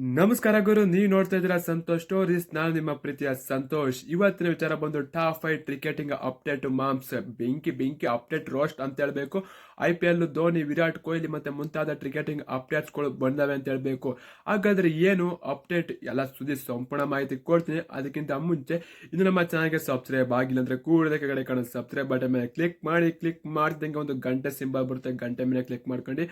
ನಮಸ್ಕಾರ ಗುರು, ನೀವು ನೋಡ್ತಾ ಇದ್ದೀರಾ ಸಂತೋಷ್ ಸ್ಟೋರೀಸ್ ನಾನು ನಿಮ್ಮ ಪ್ರೀತಿಯ ಸಂತೋಷ್. ಇವತ್ತಿನ ವಿಚಾರ ಬಂದು ಟಾಪ್ ಫೈವ್ ಕ್ರಿಕೆಟಿಂಗ್ ಅಪ್ಡೇಟ್ ಮಾಮ್ಸ್ ಬೆಂಕಿ ಬೆಂಕಿ ಅಪ್ಡೇಟ್ ರೋಸ್ಟ್ ಅಂತ ಹೇಳಬೇಕು. I P L Dhoni, Virat Kohli ಮತ್ತೆ ಮುಂತಾದ ಕ್ರಿಕೆಟಿಂಗ್ ಅಪ್ಡೇಟ್ಸ್ಗಳು ಬಂದವೆ ಅಂತ ಹೇಳಬೇಕು. ಹಾಗಾದ್ರೆ ಏನು ಅಪ್ಡೇಟ್ ಎಲ್ಲ ಸುದ್ದಿ ಸಂಪೂರ್ಣ ಮಾಹಿತಿ ಕೊಡ್ತೀನಿ. ಅದಕ್ಕಿಂತ ಮುಂಚೆ, ಇನ್ನು ನಮ್ಮ ಚಾನಲ್ಗೆ ಸಬ್ಸ್ಕ್ರೈಬ್ ಆಗಿಲ್ಲ ಅಂದ್ರೆ ಕೂಡಲೇ ಕಡೆ ಕಾಣೋ ಸಬ್ಸ್ಕ್ರೈಬ್ ಬಟನ್ ಮೇಲೆ ಕ್ಲಿಕ್ ಮಾಡಿ. ಕ್ಲಿಕ್ ಮಾಡಿದಂಗೆ ಒಂದು ಗಂಟೆ ಸಿಂಬಲ್ ಬರುತ್ತೆ. ಗಂಟೆ ಮೇಲೆ ಕ್ಲಿಕ್ ಮಾಡ್ಕೊಂಡು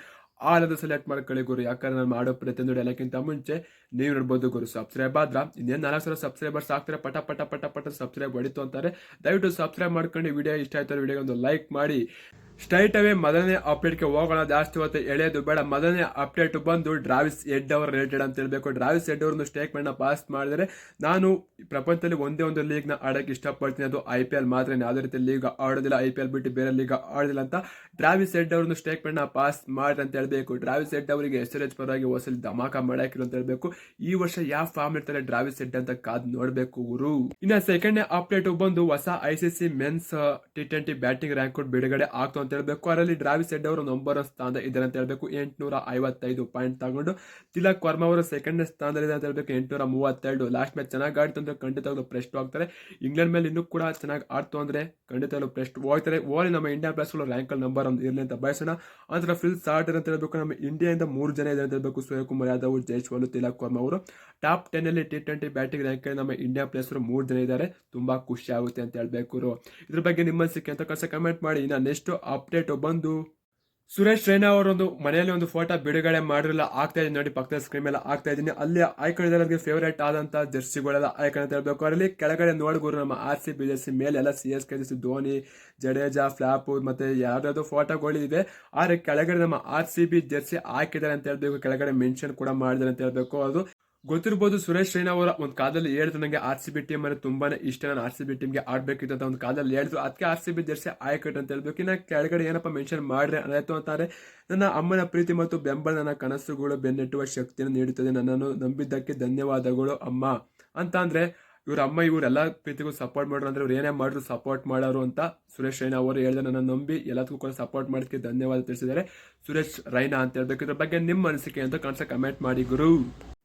ಆಲದ ಸೆಲೆಕ್ಟ್ ಮಾಡ್ಕೊಳ್ಳಿ ಗುರು. ಯಾಕಂದ್ರೆ ನಾನು ಮಾಡೋ ಪ್ರತಿಯೊಂದು ಎಲ್ಲಕ್ಕಿಂತ ಮುಂಚೆ ನೀವು ನೋಡ್ಬೋದು ಗುರು ಸಬ್ಸ್ಕ್ರೈಬ್ ಆದ್ರ? ಇನ್ನೇನು ನಾಲ್ಕು ಸಾವಿರ ಸಬ್ಸ್ಕ್ರೈಬರ್ಸ್ ಆಗ್ತಾರೆ? ಪಟ ಪಟ ಪಟ ಪಟ ಸಬ್ಸ್ಕ್ರೈಬ್ ಹೊಡಿತು ಅಂತಾರೆ. ದಯವಿಟ್ಟು ಸಬ್ಸ್ಕ್ರೈಬ್ ಮಾಡ್ಕೊಂಡು ವಿಡಿಯೋ ಇಷ್ಟ ಆಯ್ತಾರೆ ವಿಡಿಯೋಗೆ ಒಂದು ಲೈಕ್ ಮಾಡಿ. ಸ್ಟ್ರೈಟ್ ಅವೇ ಮೊದಲನೇ ಅಪ್ಡೇಟ್ಗೆ ಹೋಗೋಣ. ಜಾಸ್ತಿ ಹೊತ್ತು ಎಳೆಯೋದು ಬೇಡ. ಮೊದಲನೇ ಅಪ್ಡೇಟ್ ಬಂದು ಡ್ರಾವಿಸ್ ಎಡ್ ಅವರ್ ರಿಲೇಟೆಡ್ ಅಂತ ಹೇಳಬೇಕು. ಡ್ರಾವಿಸ್ ಎಡ್ ಅವ್ರನ್ನು ಸ್ಟೇಟ್ಮೆಂಟ್ನ ಪಾಸ್ ಮಾಡಿದರೆ ನಾನು ಪ್ರಪಂಚದಲ್ಲಿ ಒಂದೇ ಒಂದು ಲೀಗ್ನ ಆಡೋಕ್ಕೆ ಇಷ್ಟಪಡ್ತೀನಿ. ಅದು ಐ ಪಿ ಎಲ್ ಮಾತ್ರ. ಯಾವುದೇ ರೀತಿ ಲೀಗ್ ಆಡೋದಿಲ್ಲ. ಐ ಪಿ ಬಿಟ್ಟು ಬೇರೆ ಲೀಗ್ ಆಡೋದಿಲ್ಲ ಅಂತ ಡ್ರಾವಿಸ್ ಎಡ್ ಅವ್ರನ್ನು ಸ್ಟೇಟ್ಮೆಂಟ್ನ ಪಾಸ್ ಮಾಡಿ ಅಂತ ಹೇಳಬೇಕು. ಡ್ರಾವಿಸ್ ಎಡ್ ಅವರಿಗೆ ಎಸ್ ಎಚ್ ಪರವಾಗಿ ಹೊಸಲಿ ಧಮಾಕ ಮಾಡಾಕಿರು ಅಂತ ಹೇಳಬೇಕು. ಈ ವರ್ಷ ಯಾವ ಫಾರ್ಮ್ ಇರ್ತಾರೆ ಡ್ರಾವಿಸ್ ಎಡ್ ಅಂತ ಕಾದ್ ನೋಡಬೇಕು ಗುರು. ಇನ್ನ ಸೆಕೆಂಡ್ ಅಪ್ಡೇಟ್ ಬಂದು ಹೊಸ I C C men's T twenty batting rank ಬಿಡುಗಡೆ ಆಗ್ತು ಅಂತ ಹೇಳಬೇಕು. ಅದರಲ್ಲಿ ಡ್ರಾವಿಸ್ ಎಡ್ ಅವರು ನಂಬರ್ ಸ್ಥಾನ ಇದ್ದಾರೆ ಅಂತ ಹೇಳಬೇಕು. ಎಂಟುನೂರ ಐವತ್ತೈದು ಪಾಯಿಂಟ್ ತಗೊಂಡು ತಿಲಕ್ ವರ್ಮ ಅವರು ಸೆಕೆಂಡ್ ಸ್ಥಾನದಲ್ಲಿದೆ ಅಂತ ಹೇಳ್ಬೇಕು. ಎಂಟುನೂರ ಮೂವತ್ತೆರಡು. ಲಾಸ್ಟ್ ಮ್ಯಾಚ್ ಚೆನ್ನಾಗಿ ಆಡ್ತು ಅಂದ್ರೆ ಖಂಡಿತವಾಗ್ಲೂ ಪ್ರೆಸ್ಟ್ ಹೋಗ್ತಾರೆ. ಇಂಗ್ಲೆಂಡ್ ಮೇಲೆ ಇನ್ನೂ ಕೂಡ ಚೆನ್ನಾಗಿ ಆಡ್ತು ಅಂದ್ರೆ ಖಂಡಿತವಾಗ್ಲೂ ಪ್ರೆಸ್ಟ್ ಹೋಗ್ತಾರೆ. ಓಲಿ ನಮ್ಮ ಇಂಡಿಯಾ ಪ್ಲೇಸ್ಗಳು ರ್ಯಾಂಕ್ ನಂಬರ್ ಒಂದು ಇರಲಿ ಅಂತ ಬಯಸೋಣ. ಆತರ ಫಿಲ್ ಸಾರ್ಟ್ ಅಂತ ಹೇಳ್ಬೇಕು. ನಮ್ಮ ಇಂಡಿಯಾದಿಂದ ಮೂರು ಜನ ಇದೆ ಅಂತ ಹೇಳ್ಬೇಕು. ಸೂರ್ಯಕುಮಾರ್ ಯಾದವ್ ಜೈಶ್ವಾಲ್ ತಿಲಕ್ ವರ್ಮ ಅವರು. ಟಾಪ್ ಟೆನ್ ಅಲ್ಲಿ ಟಿ ಟ್ವೆಂಟಿ ಬ್ಯಾಟಿಂಗ್ ರ್ಯಾಂಕ್ ನಮ್ಮ ಇಂಡಿಯಾ ಪ್ಲೇಸರು ಮೂರು ಜನ ಇದ್ದಾರೆ. ತುಂಬಾ ಖುಷಿ ಆಗುತ್ತೆ ಅಂತ ಹೇಳಬೇಕು ಇದ್ರ ಬಗ್ಗೆ ನಿಮ್ಮ ಅನಿಸಿಕೆ ಅಂತ ಕಸ ಕಮೆಂಟ್ ಮಾಡಿ. ಇನ್ನು ನೆಕ್ಸ್ಟ್ ಅಪ್ಡೇಟ್ ಬಂದು ಸುರೇಶ್ ರೈನಾ ಅವರೊಂದು ಮನೆಯಲ್ಲಿ ಒಂದು ಫೋಟೋ ಬಿಡುಗಡೆ ಮಾಡಿರಲ್ಲ, ಆಗ್ತಾ ಇದೆ ನೋಡಿ, ಪಕ್ಕದ ಸ್ಕ್ರೀನ್ ಮೇಲೆ ಆಗ್ತಾ ಇದ್ದೀನಿ ಅಲ್ಲಿ ನನಗೆ ಫೇವರೇಟ್ ಆದಂಥ ಜರ್ಸಿಗಳೆಲ್ಲ ಆಯ್ಕೆ ಅಂತ ಹೇಳ್ಬೇಕು. ಅಲ್ಲಿ ಕೆಳಗಡೆ ನೋಡ್ಗುರು ನಮ್ಮ ಆರ್ ಸಿ ಬಿ ಜರ್ಸಿ ಮೇಲೆ ಎಲ್ಲ C S K jersey Dhoni, Jadeja, flop ಮತ್ತೆ ಯಾವ್ದಾದ್ರು ಫೋಟೋಗಳಿದೆ ಆದರೆ ಕೆಳಗಡೆ ನಮ್ಮ ಆರ್ ಸಿ ಬಿ ಜರ್ಸಿ ಹಾಕಿದ್ದಾರೆ ಅಂತ ಹೇಳ್ಬೇಕು. ಕೆಳಗಡೆ ಮೆನ್ಷನ್ ಕೂಡ ಮಾಡಿದ್ದಾರೆ ಅಂತ ಹೇಳ್ಬೇಕು. ಅದು ಗೊತ್ತಿರ್ಬೋದು ಸುರೇಶ್ ರೈನಾ ಅವರ ಒಂದು ಕಾಲದಲ್ಲಿ ಹೇಳಿದ್ರು ನನಗೆ ಆರ್ ಸಿ ಬಿ ಟೀಮ್ ಅಂದ್ರೆ ತುಂಬಾನೇ ಇಷ್ಟ, ನಾನು ಆರ್ ಸಿ ಬಿ ಟೀಮ್ಗೆ ಆಡ್ಬೇಕಿತ್ತು ಅಂತ ಒಂದು ಕಾಲದಲ್ಲಿ ಹೇಳಿದ್ರು. ಅದಕ್ಕೆ ಆರ್ ಸಿ ಬಿ ಜರ್ಸಿ ಆಯ್ಕಟ್ ಅಂತ ಹೇಳ್ಬೇಕು. ಇನ್ನು ಕೆಳಗಡೆ ಏನಪ್ಪ ಮೆನ್ಷನ್ ಮಾಡ್ರೆ ಅದಾಯ್ತು ಅಂತಾರೆ. ನನ್ನ ಅಮ್ಮನ ಪ್ರೀತಿ ಮತ್ತು ಬೆಂಬಲ ನನ್ನ ಕನಸುಗಳು ಬೆನ್ನೆಟ್ಟುವ ಶಕ್ತಿಯನ್ನು ನೀಡುತ್ತದೆ. ನನ್ನನ್ನು ನಂಬಿದ್ದಕ್ಕೆ ಧನ್ಯವಾದಗಳು ಅಮ್ಮ ಅಂತ ಅಂದ್ರೆ ಇವ್ರ ಅಮ್ಮ ಇವರೆಲ್ಲ ಪ್ರೀತಿಗೂ ಸಪೋರ್ಟ್ ಮಾಡ್ರು ಅಂದ್ರೆ ಇವ್ರು ಏನೇ ಮಾಡಿದ್ರು ಸಪೋರ್ಟ್ ಮಾಡೋರು ಅಂತ ಸುರೇಶ್ ರೈನಾ ಅವರು ಹೇಳಿದ. ನನ್ನ ನಂಬಿ ಎಲ್ಲದಕ್ಕೂ ಕೂಡ ಸಪೋರ್ಟ್ ಮಾಡೋದಕ್ಕೆ ಧನ್ಯವಾದ ತಿಳಿಸಿದ್ದಾರೆ. ಸುರೇಶ್ ರೈನಾ ಅಂತ ಹೇಳ್ಬೇಕು. ಇದ್ರ ಬಗ್ಗೆ ನಿಮ್ಮ ಅನಿಸಿಕೆ ಅಂತ ಕಾಣಿಸ ಕಮೆಂಟ್ ಮಾಡಿ ಗುರು.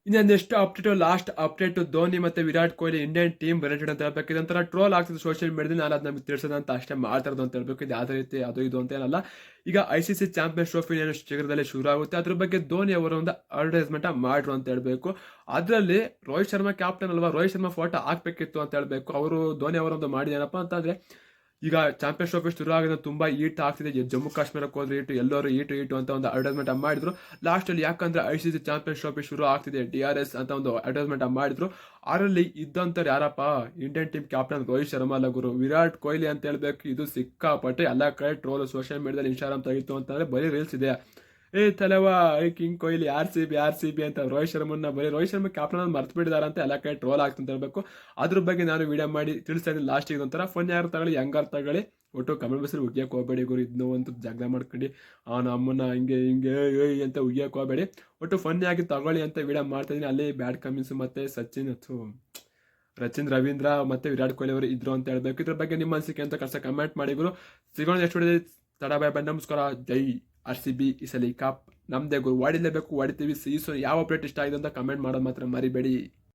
ಇನ್ನೊಂದೆಷ್ಟು ಅಪ್ಡೇಟ್, ಲಾಸ್ಟ್ ಅಪ್ಡೇಟ್, ಧೋನಿ ಮತ್ತೆ Virat Kohli Indian team related ಅಂತ ಹೇಳ್ಬೇಕು. ಇದೊಂಥರ ಟ್ರೋಲ್ ಆಗ್ತದೆ ಸೋಷಿಯಲ್ ಮೀಡಿಯಾದಲ್ಲಿ ನಾನು ಅದು ನಮಗೆ ತಿಳಿಸೋದು ಅಂತ ಅಷ್ಟೇ ಮಾಡ್ತಾರದು ಅಂತ ಹೇಳ್ಬೇಕು. ಇದು ಯಾವುದೇ ರೀತಿ ಅದು ಇದು ಅಂತ ಏನಲ್ಲ. ಈಗ I C C champions trophy ಏನು ಶೀಘ್ರದಲ್ಲಿ ಶುರು ಆಗುತ್ತೆ. ಅದ್ರ ಬಗ್ಗೆ ಧೋನಿ ಅವರ ಒಂದು ಅಡ್ವರ್ಟೈಸ್ಮೆಂಟ್ ಮಾಡ್ರು ಅಂತ ಹೇಳಬೇಕು. ಅದರಲ್ಲಿ ರೋಹಿತ್ ಶರ್ಮಾ ಕ್ಯಾಪ್ಟನ್ ಅಲ್ವಾ? ರೋಹಿತ್ ಶರ್ಮಾ ಫೋಟೋ ಹಾಕ್ಬೇಕಿತ್ತು ಅಂತ ಹೇಳಬೇಕು. ಅವರು ಧೋನಿ ಅವರೊಂದು ಮಾಡಿದೇನಪ್ಪ ಅಂತಂದ್ರೆ ಈಗ ಚಾಂಪಿಯನ್ಸ್ ಟ್ರೋಫಿ ಶುರು ಆಗಿದ್ರೆ ತುಂಬಾ ಈಟ್ ಆಗ್ತಿದೆ. ಜಮ್ಮು ಕಾಶ್ಮೀರಕ್ಕೆ ಹೋದ್ರೆ ಈಟು ಎಲ್ಲರೂ ಈಟು ಈಟು ಅಂತ ಒಂದು ಅಡ್ವರ್ಟೈಸ್ಮೆಂಟ್ ಮಾಡಿದ್ರು. ಲಾಸ್ಟ್ ಅಲ್ಲಿ ಯಾಕಂದ್ರೆ I C C champion trophy ಶುರು ಆಗ್ತಿದೆ. ಡಿ ಆರ್ ಎಸ್ ಅಂತ ಒಂದು ಅಡ್ವರ್ಟೈಸ್ಮೆಂಟ್ ಮಾಡಿದ್ರು. ಅದರಲ್ಲಿ ಇದ್ದಂತಾರೆ ಯಾರಪ್ಪ? Indian team captain Rohit Sharma ಲಗುರು ಗುರು. ವಿರಾಟ್ ಕೊಹ್ಲಿ ಅಂತ ಹೇಳ್ಬೇಕು. ಇದು ಸಿಕ್ಕಾಪಟ್ಟೆ ಎಲ್ಲ ಕಡೆ ಟ್ರೋಲ್ ಸೋಷಿಯಲ್ ಮೀಡಿಯಾದಲ್ಲಿ ಇನ್ಸ್ಟಾಗ್ರಾಮ್ ತೆಗಿತು ಅಂತಂದ್ರೆ ಬರೀ ರೀಲ್ಸ್ ಇದೆ. ಏ ತಲೆವಾ king Kohli R C B R C B ಅಂತ ರೋಹಿತ್ ಶರ್ಮನ್ನ ಬರೀ ರೋಹಿತ್ ಶರ್ಮ ಕ್ಯಾಪ್ಟನ್ ಮರ್ತು ಬಿಟ್ಟಿದ್ದಾರೆ ಅಂತ ಎಲ್ಲ ಕಡೆ ಟ್ರೋಲ್ ಆಗ್ತಂತ ಹೇಳ್ಬೇಕು ಅದ್ರ ಬಗ್ಗೆ ನಾನು ವಿಡಿಯೋ ಮಾಡಿ ತಿಳಿಸ್ತಾ ಇದ್ದೀನಿ ಲಾಸ್ಟಿಗೆ ಒಂಥರ ಫೋನ್ ಯಾರು ತಗೊಳ್ಳಿ ಹೆಂಗಾರು ತಗೊಳ್ಳಿ. ಒಟ್ಟು ಕಮೆಂಟ್ ಬಸ್ಸಲ್ಲಿ ಉಗಿಯಕ್ಕೆ ಹೋಗಬೇಡಿ ಗುರು ಇದನ್ನೋ ಅಂತ ಜಗಳ ಮಾಡ್ಕೊಂಡು, ಆ ನಮ್ಮನ್ನ ಹಿಂಗೆ ಹಿಂಗೆ ಅಂತ ಉಗಿಯಕ್ಕೆ ಹೋಗಬೇಡಿ. ಒಟ್ಟು ಫನ್ ಆಗಿ ತಗೊಳ್ಳಿ ಅಂತ ವಿಡಿಯೋ ಮಾಡ್ತಾ ಇದೀನಿ ಅಲ್ಲಿ ಬ್ಯಾಡ್ ಕಮಿನ್ಸ್ ಮತ್ತೆ ಸಚಿನ್ ಅಥವಾ ರಚಿನ್, ರವೀಂದ್ರ ಮತ್ತೆ ವಿರಾಟ್ ಕೊಹ್ಲಿ ಅವರು ಇದ್ರು ಅಂತ ಹೇಳ್ಬೇಕು. ಇದ್ರ ಬಗ್ಗೆ ನಿಮ್ಮ ಅನಿಸಿಕೆ ಅಂತ ಕಷ್ಟ ಕಮೆಂಟ್ ಮಾಡಿ ಗುರು. ಸಿಗೋಣ ಎಷ್ಟು ತಡ ಬಾಯ್ ಬಾಯ್ ನಮಸ್ಕಾರ. ಜೈ. ಆರ್ ಸಿ ಬಿ ಈ ಸಲ ಕಪ್ ನಮ್ದೇ ಗುರು ಹೊಡಿಲೇಬೇಕು ಹೊಡಿತೀವಿ ಸೀಸು ಯಾವ ಅಪ್ಡೇಟ್ ಇಷ್ಟ ಆಗಿದೆ ಅಂತ ಕಮೆಂಟ್ ಮಾಡೋದು ಮಾತ್ರ ಮರಿಬೇಡಿ.